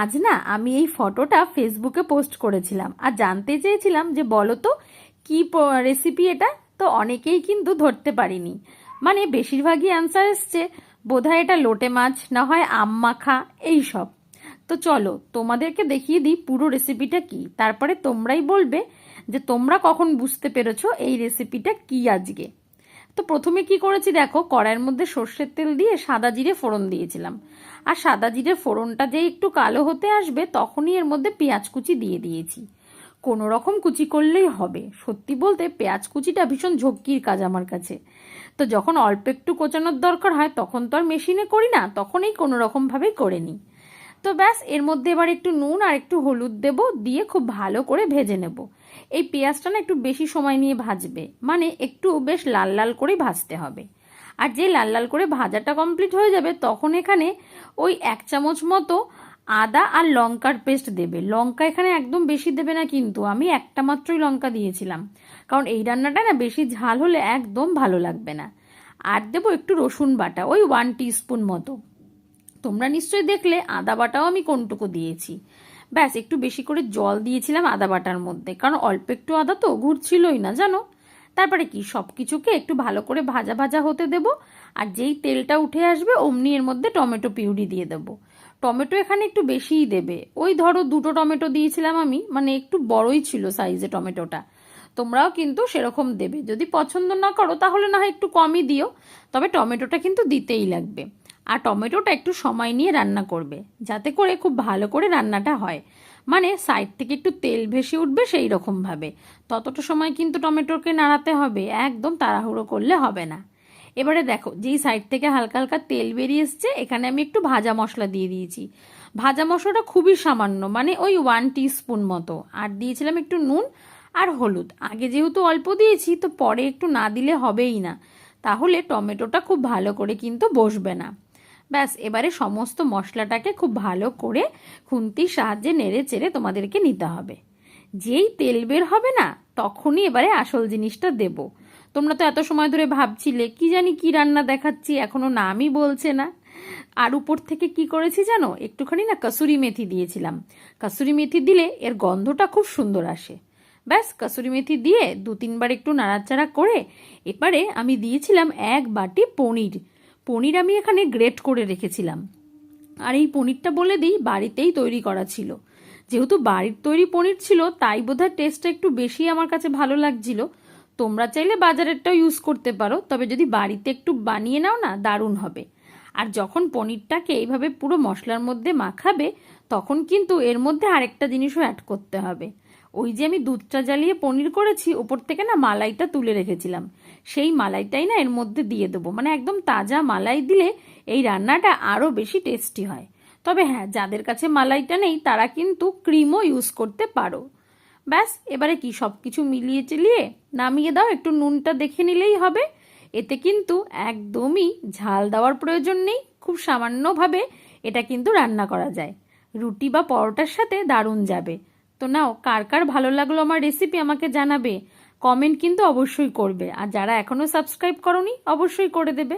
আজ না আমি এই ফটোটা ফেসবুকে পোস্ট করেছিলাম। আর জানতে চেয়েছিলাম যে বলো তো, কী রেসিপি এটা? তো অনেকেই কিন্তু ধরতে পারিনি। মানে বেশিরভাগই অ্যান্সার এসছে, বোধহয় এটা লোটে মাছ, না হয় আম মাখা এইসব তো চলো, তোমাদেরকে দেখিয়ে দিই পুরো রেসিপিটা কি। তারপরে তোমরাই বলবে যে তোমরা কখন বুঝতে পেরেছ এই রেসিপিটা কি আজকে। তো প্রথমে কি করেছি দেখো, কড়াইয়ের মধ্যে সর্ষের তেল দিয়ে সাদা জিরে ফোড়ন দিয়েছিলাম। আর সাদা জিরে ফোড়নটা যে একটু কালো হতে আসবে, তখনই এর মধ্যে পেঁয়াজ কুচি দিয়ে দিয়েছি। কোনো রকম কুচি করলেই হবে। সত্যি বলতে পেঁয়াজ কুচিটা ভীষণ ঝক্কির কাজ আমার কাছে। তো যখন অল্প একটু কোচানোর দরকার হয়, তখন তো আর মেশিনে করি না, তখনই কোনো রকমভাবেই করে নিই। তো ব্যাস, এর মধ্যে এবার একটু নুন আর একটু হলুদ দেব, দিয়ে খুব ভালো করে ভেজে নেব। এই পেঁয়াজটা না একটু বেশি সময় নিয়ে ভাজবে মানে একটু বেশ লাল লাল করে ভাজতে হবে। আর যে লাল লাল করে ভাজাটা কমপ্লিট হয়ে যাবে, তখন এখানে ওই এক চামচ মতো আদা আর লঙ্কার পেস্ট দেবে। লঙ্কা এখানে একদম বেশি দেবে না কিন্তু, আমি একটা মাত্রই লঙ্কা দিয়েছিলাম। কারণ এই রান্নাটা না বেশি ঝাল হলে একদম ভালো লাগবে না। আর দেবো একটু রসুন বাটা, ওই ওয়ান টিস্পুন মতো। তোমরা নিশ্চয়ই দেখলে আদা বাটাও আমি কোনটুকু দিয়েছি। ব্যাস, একটু বেশি করে জল দিয়েছিলাম আদা বাটার মধ্যে, কারণ অল্প একটু আদা তো ঘুরছিলই না, জানো? তারপরে কি সব কিছুকে একটু ভালো করে ভাজা ভাজা হতে দেব, আর যেই তেলটা উঠে আসবে অমনি এর মধ্যে টমেটো পিউরি দিয়ে দেব। টমেটো এখানে একটু বেশিই দেবে। ওই ধরো দুটো টমেটো দিয়েছিলাম আমি মানে একটু বড়ই ছিল সাইজে টমেটোটা। তোমরাও কিন্তু সেরকম দেবে। যদি পছন্দ না করো, তাহলে না হয় একটু কমই দিও, তবে টমেটোটা কিন্তু দিতেই লাগবে। আর টমেটোটা একটু সময় নিয়ে রান্না করবে, যাতে করে খুব ভালো করে রান্নাটা হয়। মানে সাইড থেকে একটু তেল ভেসে উঠবে সেই রকমভাবে ততটা সময় কিন্তু টমেটোকে নাড়াতে হবে, একদম তাড়াহুড়ো করলে হবে না। এবারে দেখো, যেই সাইড থেকে হালকা হালকা তেল বেরিয়ে এসছে, এখানে আমি একটু ভাজা মশলা দিয়ে দিয়েছি। ভাজা মশলাটা খুবই সামান্য মানে ওই ওয়ান স্পুন মতো। আর দিয়েছিলাম একটু নুন আর হলুদ। আগে যেহেতু অল্প দিয়েছি, তো পরে একটু না দিলে হবেই না। তাহলে টমেটোটা খুব ভালো করে কিন্তু বসবে না। ব্যাস, এবারে সমস্ত মশলাটাকে খুব ভালো করে খুন্তির সাহায্যে নেড়ে চেড়ে তোমাদেরকে নিতে হবে। যেই তেল বের হবে না, তখনই এবারে আসল জিনিসটা দেব। তোমরা তো এত সময় ধরে ভাবছিলে, কি জানি কি রান্না দেখাচ্ছি, এখনও নামই বলছে না। আর উপর থেকে কি করেছি জানো? একটুখানি না কসুরি মেথি দিয়েছিলাম। কসুরি মেথি দিলে এর গন্ধটা খুব সুন্দর আসে। ব্যাস, কসুরি মেথি দিয়ে দু তিনবার একটু নাড়াচাড়া করে এবারে আমি দিয়েছিলাম এক বাটি পনির। পনির আমি এখানে গ্রেট করে রেখেছিলাম। আর এই পনিরটা বলে দিই, বাড়িতেই তৈরি করা ছিল। যেহেতু বাড়ির তৈরি পনির ছিল, তাই বোধহয় টেস্টটা একটু বেশি আমার কাছে ভালো লাগছিল। তোমরা চাইলে বাজারেরটাও ইউজ করতে পারো, তবে যদি বাড়িতে একটু বানিয়ে নাও না, দারুণ হবে। আর যখন পনিরটাকে এইভাবে পুরো মশলার মধ্যে মাখাবে, তখন কিন্তু এর মধ্যে আরেকটা জিনিসও অ্যাড করতে হবে। ওই যে আমি দুধটা জ্বালিয়ে পনির করেছি, ওপর থেকে না মালাইটা তুলে রেখেছিলাম। সেই মালাইটাই না এর মধ্যে দিয়ে দেবো। মানে একদম তাজা মালাই দিলে এই রান্নাটা আরও বেশি টেস্টি হয়। তবে হ্যাঁ যাদের কাছে মালাইটা নেই, তারা কিন্তু ক্রিমও ইউজ করতে পারো। ব্যাস, এবারে কি সব কিছু মিলিয়ে চিলিয়ে নামিয়ে দাও, একটু নুনটা দেখে নিলেই হবে। এতে কিন্তু একদমই ঝাল দেওয়ার প্রয়োজন নেই। খুব সামান্যভাবে এটা কিন্তু রান্না করা যায়। রুটি বা পরোটার সাথে দারুণ যাবে। তো নাও, কার কার ভালো লাগল আমার রেসিপি আমাকে জানাবে। কমেন্ট কিন্তু অবশ্যই করবে। আর যারা এখনও সাবস্ক্রাইব করনি, অবশ্যই করে দেবে।